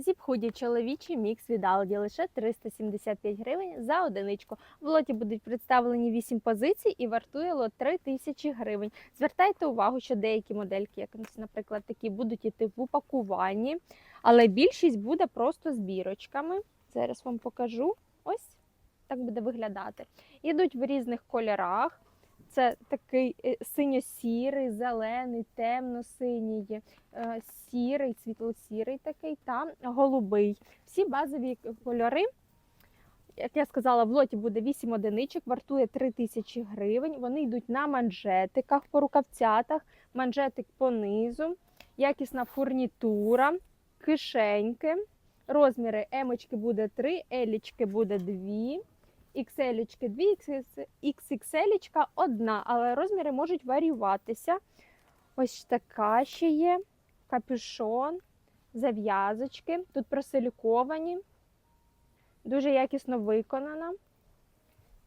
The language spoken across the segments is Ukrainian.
Зіп-худі чоловічий мікс від Aldi лише 375 гривень за одиничку. В лоті будуть представлені 8 позицій і вартує лот 3000 гривень. Звертайте увагу, що деякі модельки, як, наприклад, такі, будуть іти в упакуванні, але більшість буде просто збірочками. Зараз вам покажу. Ось так буде виглядати. Ідуть в різних кольорах. Це такий е, синьо-сірий, зелений, темно-синій, е, сірий, світло-сірий такий та голубий. Всі базові кольори. Як я сказала, в лоті буде 8 одиничок, вартує 3 тисячі гривень. Вони йдуть на манжетиках, по рукавцятах, манжетик по низу, якісна фурнітура, кишеньки. Розміри емочки буде 3, елічки буде 2. XL 2, XXL одна, але розміри можуть варіюватися. Ось така ще є. Капюшон, зав'язочки. Тут просиліковані, дуже якісно виконана.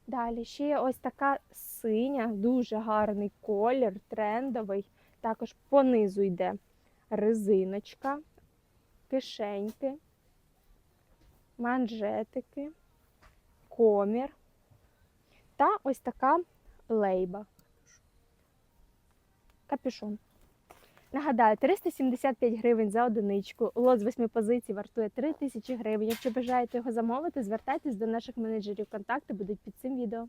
Далі ще є ось така синя, дуже гарний колір, трендовий. Також понизу йде резиночка, кишеньки, манжетики комір та ось така лейба. Капюшон. Нагадаю, 375 гривень за одиничку. Лот з 8 позицій вартує 3 тисячі гривень. Якщо бажаєте його замовити, звертайтесь до наших менеджерів. Контакти будуть під цим відео.